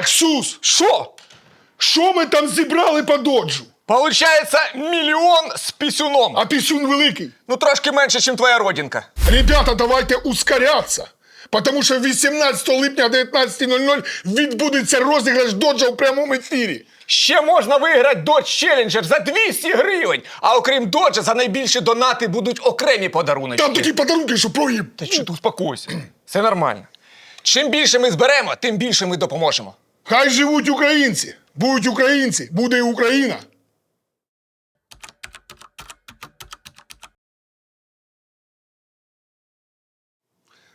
Так, Сус, Що? що ми там зібрали по доджу? Получається мільйон з пісюном. А пісюн великий. Ну трошки менше, ніж твоя родинка. Ребята, давайте ускоряться. Потому що 18 липня о 19.00 відбудеться розіграш доджа в прямому ефірі. Ще можна виграти Dodge Challenger за 200 гривень. А окрім доджа, за найбільші донати будуть окремі подарунки. Там такі подарунки, що проїб. Та чи ти успокойся. Все нормально. Чим більше ми зберемо, тим більше ми допоможемо. Хай живуть українці. Будуть українці, буде і Україна.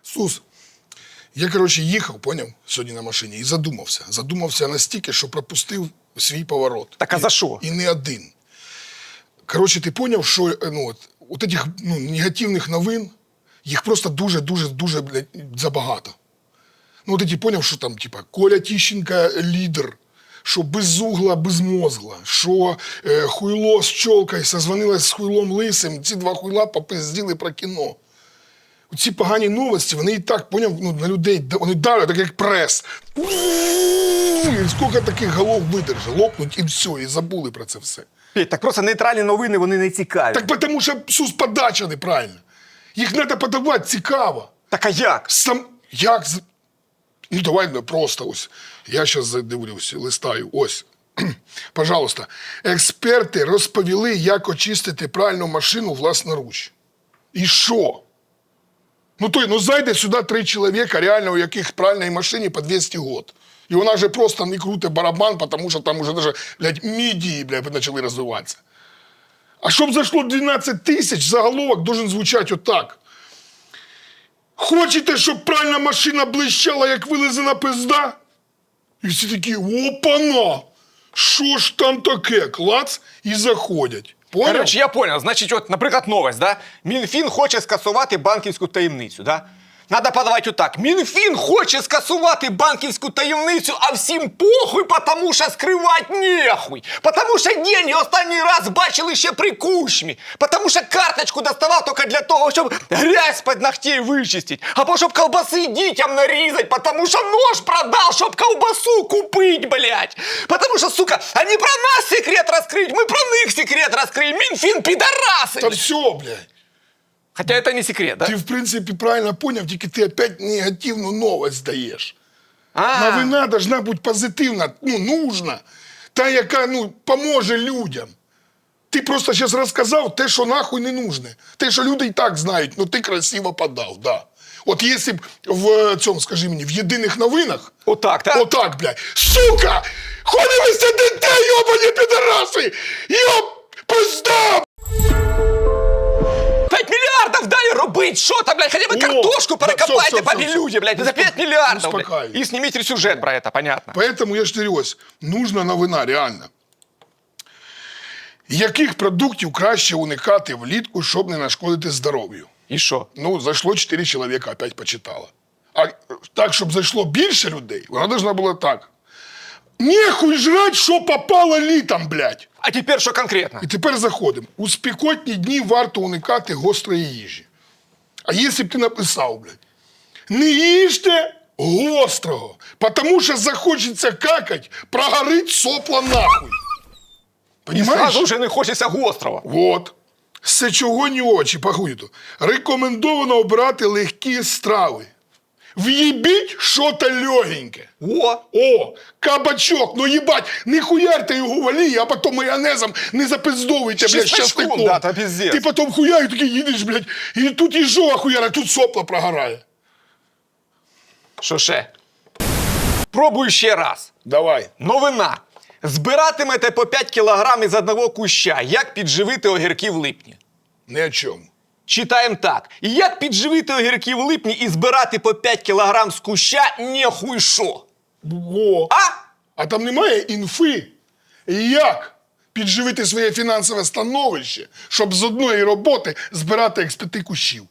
Сус, я, коротше, їхав, поняв, сьогодні на машині і задумався. Задумався настільки, що пропустив свій поворот. Так а за що? І не один. Коротше, ти поняв, що е, ну, от, от этих ну, негативних новин, їх просто дуже-дуже дуже блядь, забагато. Ну, от ти поняв, що там, типа, Коля Тіщенка лідер, що безугла, безмозгла, що е, хуйло з чолкою созвонилась з хуйлом лисим, ці два хуйла попизділи про кіно. Ці погані новості, вони і так, поняв, ну, на людей, вони давлять, так як прес. І скільки таких голов видержать, лопнуть і все, і забули про це все. Так просто нейтральні новини, вони не цікаві. Так, тому що сус подача неправильна. Їх треба подавати цікаво. Так а як? Сам як Ну, давай просто ось. Я зараз задивлюсь, листаю. Ось. Пожалуйста. Експерти розповіли, як очистити пральну машину власноруч. І що? Ну той, ну зайде сюди три чоловіка, реально у яких пральній машині по 200 год. І вона вже просто не крутить барабан, тому що там уже даже, мідії, почали розвиватися. А щоб зайшло 12 тисяч, заголовок должен звучати отак. Хочете, щоб пральна машина блищала, як вилизана пизда? І всі такі, опана! Що ж там таке? Клац і заходять. Поняв? Коротше, я понял. Значить, от, наприклад, новость, да? Мінфін хоче скасувати банківську таємницю, да? Надо подавати отак. Мінфін хоче скасувати банківську таємницю, а всім похуй, потому що скривать нехуй. Потому що деньги останній раз бачили ще при кучмі. Потому що карточку доставав тільки для того, щоб грязь під ногтей вичистити. Або щоб колбаси дітям нарізати, потому що нож продав, щоб колбасу купить, блядь. Потому що, сука, они про нас секрет розкриють, ми про них секрет розкриємо. Мінфін підараси. Та все, блядь. Хотя это не секрет, да? Ти, в принципі, правильно поняв, тільки ти опять негативну новость даєш. А, Новина должна бути позитивна, ну, нужна. Та, яка ну, поможе людям. Ти просто зараз розказав те, що нахуй не нужне. Те, що люди і так знають, ну ти красиво подав, да. От якщо б в цьому, скажи мені, в єдиних новинах, Отак, так? отак, блядь, сука! Ходили сидите, йобані підараси! Йоб, пизда! 5 миллиардов дали робить! Что там, блядь, хотя бы О, картошку да, перекопайте всё, всё, по всё, люди, всё. блядь, за 5 миллиардов, блядь. успокаивай. И снимите сюжет про это, понятно. Поэтому я ж говорю, ось, нужна новина, реально. Яких продуктів краще уникати влітку, щоб не нашкодити здоров'ю? И что? Ну, зайшло 4 чоловіка, опять почитало. А так, щоб зайшло більше людей, вона должна була так. Нехуй жрать, що попало літом, блядь. А теперь что конкретно? І тепер заходимо. У спекотні дні варто уникати гострої їжі. А якщо б ти написав, блядь, не їжте гострого, тому що захочеться какать, прогорить сопла нахуй. Сразу уже не хочется гострого. Вот. Сечогонні очі, пахуєту. Рекомендовано обирати легкі страви. В'їбіть що-то легеньке. О, О, кабачок, ну їбать, не хуярте його в олії, а потім майонезом не запиздовуйте, блядь, щастиком. да, та пиздец. Ти потім хуяю, такий їдеш, блядь, і тут їжова хуяра, тут сопла прогорає. що ще? Пробую ще раз. Давай. Новина. Збиратимете по 5 кілограм із одного куща. Як підживити огірки в липні? Ні о чому. Читаємо так. Як підживити огірки в липні і збирати по 5 кілограм з куща нехуй шо? О, А? а там немає інфи. Як підживити своє фінансове становище, щоб з одної роботи збирати як з п'яти кущів?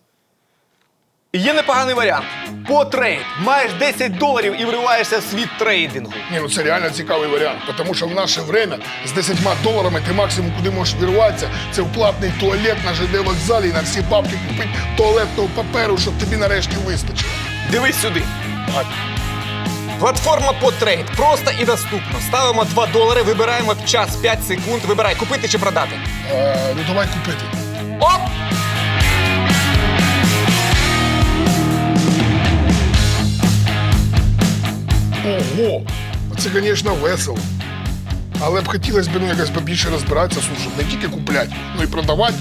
Є непоганий варіант. По трейд. Маєш 10 доларів і вриваєшся в світ трейдингу. Ні, ну це реально цікавий варіант, тому що в наше время з 10 доларами ти максимум куди можеш вірватися, це в платний туалет на ЖД вокзалі і на всі бабки купити туалетного паперу, щоб тобі нарешті вистачило. Дивись сюди. Так. Платформа Потрейд. Просто і доступно. Ставимо 2 долари, вибираємо в час 5 секунд. Вибирай, купити чи продати. Е, ну давай купити. Оп! Ого! Це, звісно, весело. Але б хотілося б ну, якось побільше розбиратися, слушай, не тільки купляти, ну і продавати.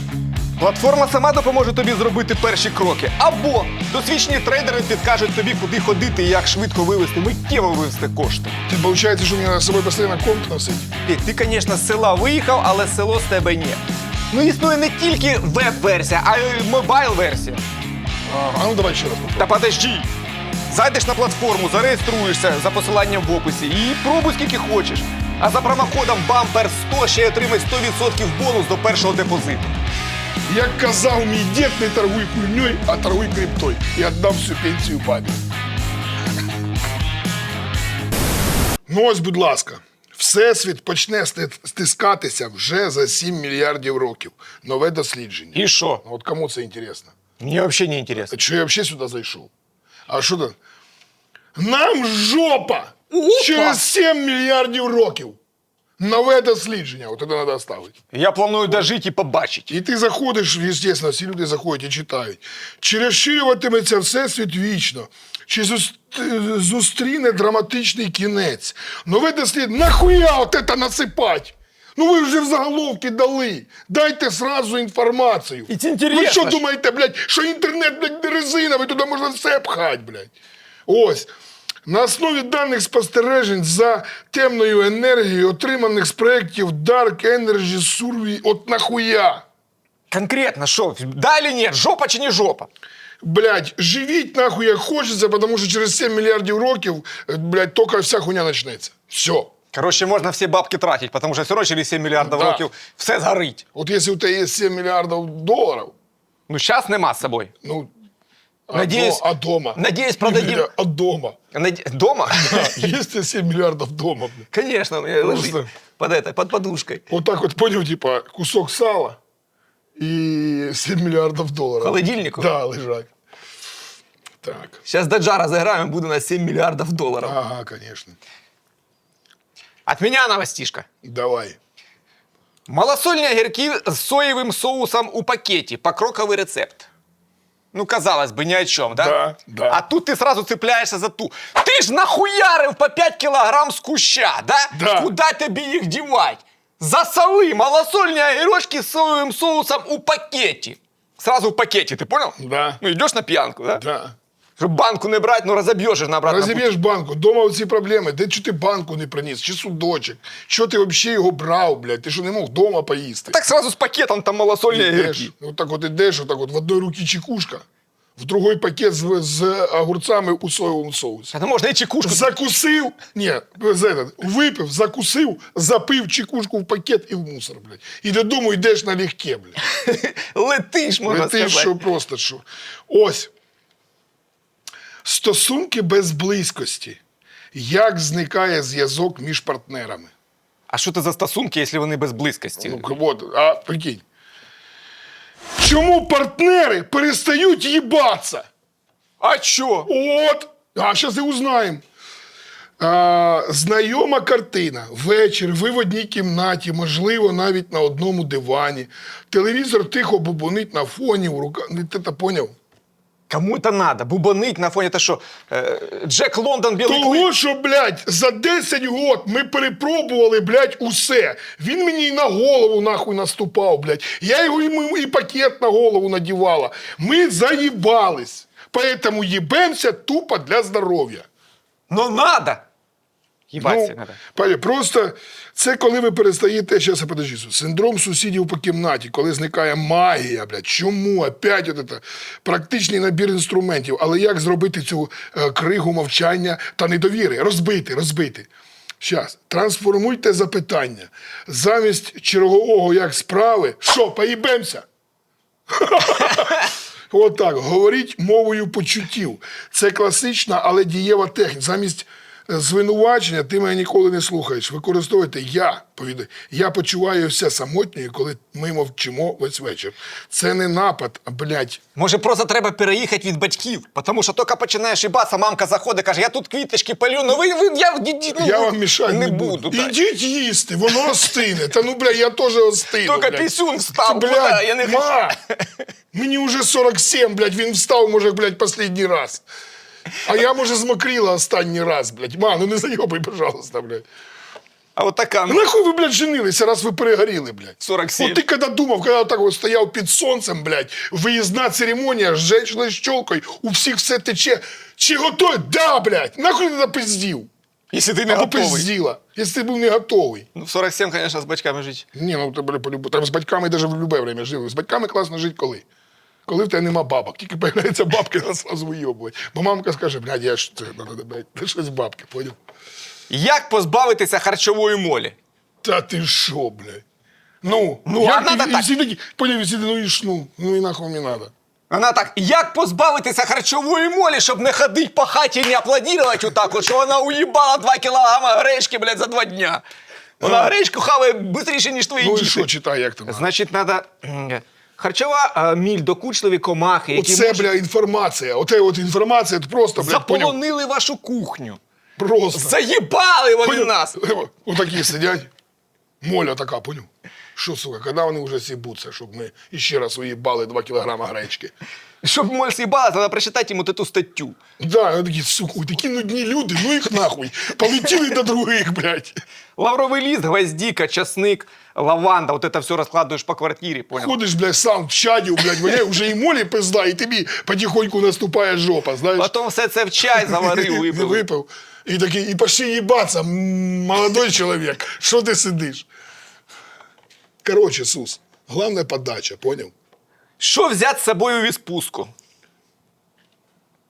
Платформа сама допоможе тобі зробити перші кроки. Або досвідчені трейдери підкажуть тобі, куди ходити і як швидко вивести, миттєво вивести кошти. Ти виходить, що мені з собою постійно комп носить. Ти, ти, звісно, з села виїхав, але село з тебе ні. Ну існує не тільки веб-версія, а й мобайл-версія. Ага, а ну давай ще раз. попробуй. Та подожди. Зайдеш на платформу, зареєструєшся за посиланням в описі і пробуй скільки хочеш. А за промокодом BUMPER100 ще й отримай 100% бонус до першого депозиту. Як казав мій дід, не торгуй хуйньою, а торгуй криптой. І віддав всю пенсію бабі. Ну ось, будь ласка, Всесвіт почне стискатися вже за 7 мільярдів років. Нове дослідження. І що? Ну, От кому це інтересно? Мені взагалі не інтересно. Що я взагалі сюди зайшов? А що то? Нам жопа! Опа! Через 7 мільярдів років. Нове дослідження. От це треба ставити. Я планую дожити і побачити. І ти заходиш, звісно, всі люди заходять і читають. Чи розширюватиметься всесвіт вічно? Чи зустріне драматичний кінець? Нове дослідження. Нахуя от це насипать? Ну ви вже в заголовки дали. Дайте сразу інформацію. І це інтересно Ви що думаєте, блядь, що інтернет, блядь, не резиновий, туди можна все пхати, блядь. Ось. На основі даних спостережень за темною енергією, отриманих з проєктів Dark Energy Survey, от нахуя? Конкретно, що? Да или ні? Жопа чи не жопа? Блядь, живіть нахуй як хочеться, тому що через 7 мільярдів років, е, блядь, тільки вся хуйня почнеться. Все. Коротше, можна всі бабки тратити, тому що все одно через 7 мільярдів Да. років все згорить. От якщо у тебе є 7 мільярдів доларів, Ну, зараз нема з собою. ну, а, Надіюсь- до- а дома? надіюсь, продадим- А дома? Наді- Дома? Є у тебе 7 мільярдів дома, блядь. Конечно, у меня лежит Просто. под этой, под подушкой. Вот так вот, понял, типа, кусок сала и 7 миллиардов долларов. В холодильнику? Да, лежать. Так. Сейчас до Джара заиграем, буду на 7 миллиардов долларов. Ага, конечно. От меня новостишка. Давай. Малосольні огірки з соєвим соусом у пакеті. Покроковий рецепт. Ну, казалось бы, ни о чем, да? Да, да. А тут ты сразу цепляешься за ту. Ты ж нахуярив по 5 килограмм с куща, да? Да. Куда тебе их девать? Засоли малосольні огірочки з соєвим соусом у пакеті. Сразу в пакеті, ти понял? Да. Ну, йдеш на п'янку, да? Да. Щоб банку не брати, ну розоб'єш ж на обратно. Разоб'єш банку, дома оці проблеми. Де чи ти банку не приніс, чи судочок? Що ти взагалі його брав, блядь? Ти що не мог дома поїсти? Так сразу з пакетом там малосольні огірки. От так от ідеш, отак от в одній руці чекушка, в другий пакет з, з огурцями у соєвому соусі. А то можна і чекушку. Закусив, ні, за этот, випив, закусив, запив чекушку в пакет і в мусор, блядь. І додому йдеш налегке, блядь. Летиш, можна Ти сказати. що просто що. Ось. Стосунки без близькості. Як зникає зв'язок між партнерами? А що це за стосунки, якщо вони без близькості? Ну, от, а прикинь. Чому партнери перестають їбатися? А що? От! А зараз і узнаємо. А, знайома картина. Вечір, ви в одній кімнаті, можливо, навіть на одному дивані. Телевізор тихо бубонить на фоні, в руках. Ти це поняв? Кому це надо? Бубонить на фоні те, що е, Джек Лондон білий клик. Того, що, блядь, за 10 год ми перепробували, блядь, усе. Він мені і на голову нахуй наступав, блядь. Я його йому і пакет на голову надівала. Ми заїбались. Поэтому їбемося тупо для здоров'я. Ну надо! Їбаться Ну, надо. Пані, просто це коли ви перестаєте, зараз я подожди, синдром сусідів по кімнаті, коли зникає магія, блядь. Чому? Опять от это, практичний набір інструментів. Але як зробити цю е, кригу мовчання та недовіри? Розбити, розбити. Щас, трансформуйте запитання. Замість чергового як справи, що, поїбемося? Отак, говоріть мовою почуттів. Це класична, але дієва техніка. Замість звинувачення ти мене ніколи не слухаєш. Використовуйте я, повідаю, я почуваюся самотньою, коли ми мовчимо весь вечір. Це не напад, а блядь. Може, просто треба переїхати від батьків, тому що тільки починаєш їбатися, мамка заходить, каже, я тут квіточки палю, ну ви, ви я, ді- ді- ну, Я вам мішати не буду. так. Ідіть їсти, воно остине. Та ну, бля, я теж остину. Тільки блядь. пісюн встав, Блядь, куда? я не хочу. мені вже 47, блядь, він встав, може, блядь, останній раз. А я, може, змокріла останній раз, блядь. Ма, ну не зайобай, пожалуйста, блядь. А от така, Ну, нахуй ви, блядь, женилися, раз ви перегоріли, блядь. 47. Вот ты когда думав, когда так вот стояв під сонцем, блядь, виїзна церемонія з женщиною з чолкою, у всіх все тече. Чи готові? Да, блядь. Нахуй ти напиздів? якщо ти не Або готовий. пизділа, якщо ти був не готовий. Ну, в 47, звісно, з батьками жити. Ні, ну тебе полюбу. Там з батьками навіть в любе время жили. З батьками класно жити коли? Коли в тебе нема бабок. Тільки появляються бабки, нас сразу вийобують. Бо мамка скаже, блядь, я ж це, надо, блядь, ти щось бабки, поняв? Як позбавитися харчової молі? Та ти що, блядь? Ну, Ну, як а надо і- і так. всі такі, поняв, і всі ну і ж, ну, ну і нахуй не надо. Вона так, як позбавитися харчової молі, щоб не ходить по хаті і не аплодувати отак, от, що вона уїбала 2 кілограма гречки, блядь, за два дня. Вона гречку хаває швидше, ніж твої Ну і діти. що, читай, як там? Значить, треба харчова міль, докучливі комахи, які Оце, можуть- бля, інформація. Оце от інформація, це просто, блядь, поняв? вашу кухню. Просто. Заїбали вони Поняв? нас. Отакі сидять. Моля така, поняв? Що, сука, коли вони вже сібуться, щоб ми іще раз уїбали 2 кілограма гречки. Щоб моль з'їбала, треба прочитати йому ту статтю. Да, вони такі, сука, ой, такі нудні люди, ну їх нахуй. Полетіли до других, блядь. Лавровий ліст, гвоздіка, часник, лаванда, от це все розкладуєш по квартирі, понял? Ходиш, блядь, сам в чаді, блядь, валяє, вже і молі пизда, і тобі потихоньку наступає жопа, знаєш. Потім все це в чай заварив, випив. Випив. І такий, і пошли їбаться, молодой чоловік, що ти сидиш? Короче, Сус, головне подача, понял? Що взяти з собою в відпустку?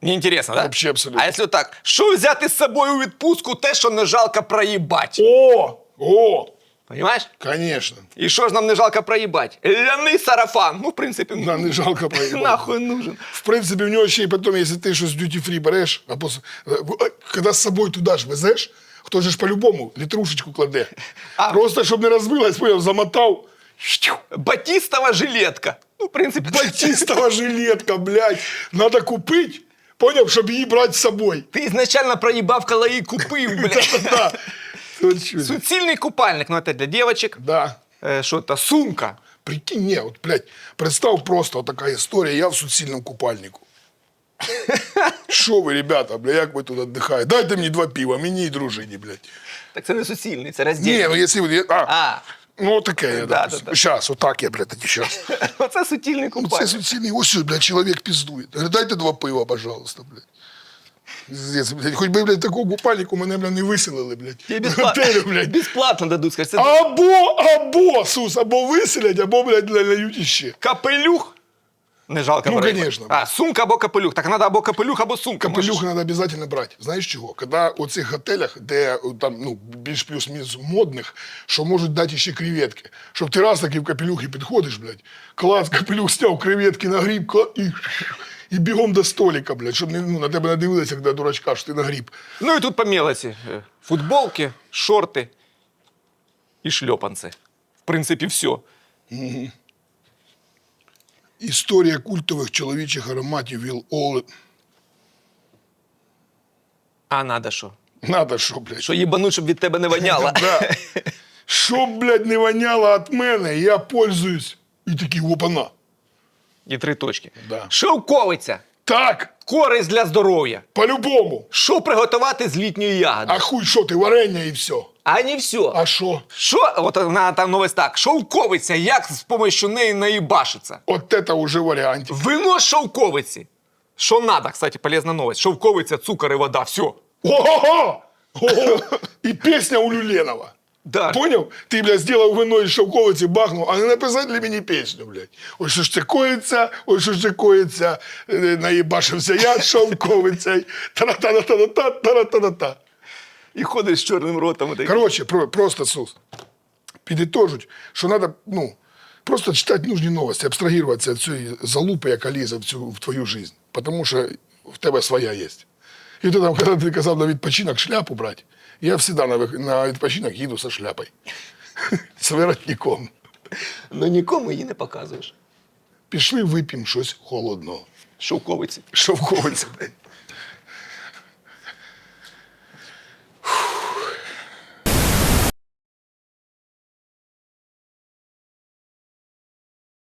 Мені інтересно, да? Вообще абсолютно. А якщо так, що взяти з собою у відпустку, те, що не жалко проїбать? О, о, Понимаєш? конечно. І що ж нам не жалко проїбати? Ляний сарафан. Ну, в принципі, Да, не жалко проїбати. нахуй нужен. В принципі, в нього ще й потім, якщо ти щось duty free береш, або с- е, коли з собою туди ж везеш, хто ж по-любому літрушечку кладе. А. Просто, щоб не розбилась, поняв, замотав. Щу. Батістова жилетка. Ну, в принципі, Батистова жилетка, блядь, надо купити, поняв, щоб її брати з собою. ти ізначально проїбав, коли її купив, блядь. Да. От. Суцільний купальник, ну це для дівчаток. Да. Е, Що то, сумка. Прикинь, не, от, блядь, представ просто от така історія, я в суцільному купальнику. Що ви, ребята, бля, як ви тут віддихаєте? Дайте мені два пива, мені і дружині, блядь. Так це не суцільний, це Ні, роздільний. ну якщо ви... А, А, ну таке, я, Да, допустим. да, да. Щас, отак я, блядь, тоді щас. оце суцільний Ну, це купальник. суцільний, ось, блядь, чоловік піздує. Говорю, Дайте два пива, пожалуйста, блядь. Блядь. Хоч би, блядь, такого купальнику мене, блядь, не виселили, блядь. Тебе готелі, безплатно, блядь. безплатно дадуть, скажуть, це Або, або, Сус, або виселять, або, блядь, дають іще. капелюх. Не жалко Ну, конечно. А, сумка або капелюх. Так треба або капелюх, або сумка. Капелюх Можеш- треба обов'язково брати. Знаєш чого? Коли у цих готелях, де о, там ну, більш плюс-мінус модних, що можуть дати ще креветки. Щоб ти раз такий в капелюх і підходиш, блядь, клас, капелюх зняв, креветки нагріб, кла- і, і бігом до столика, блядь, щоб не, ну, на тебе не дивилися, як дурачка, що ти нагріб. Ну і тут по мелочі. Е, Футболки, шорти і шльопанці. В принципі, все. Історія культових чоловічих ароматів Віл Оле. А надо що? Надо що, блядь. Що їбануть, щоб від тебе не воняло. Да. Щоб, блядь, не воняло від мене, я пользуюсь. І такий опана. І три точки. Да. Шовковиця. Так, Користь для здоров'я. по-любому. Що приготувати з літньої ягоди? А хуй що ти, варення і все. А не все. А що? Що, от вона там новость так, шовковиця, як з помощью неї наїбашиться? От это уже варіантів. Вино з шовковиці. Що надо, кстати, полезна новость. Шовковиця, цукор і вода, все. Ого! Ого! І пісня у Люленова. Да. Поняв? Ти, блядь, зробив вино із шовковиці, бахнув, а не написати для мені пісню, блядь. Ой, що ж це коїться, ой, що ж це коїться, е, наїбашився я з шовковицею. Та-та-та-та-та, та-та-та-та. І ходиш з чорним ротом. про, просто Сус. Підітожуть, що треба, ну, просто читати нужні новості, абстрагуватися від цієї залупи, яка лізе в, цю, в твою жизнь. Тому що в тебе своя є. І то там, коли ти казав на відпочинок шляпу брати, я завжди на, на відпочинок їду со шляпою. З воротником. Ну нікому її не показуєш. Пішли вип'ємо щось холодного. Шовковиці. Шовковиця. блядь.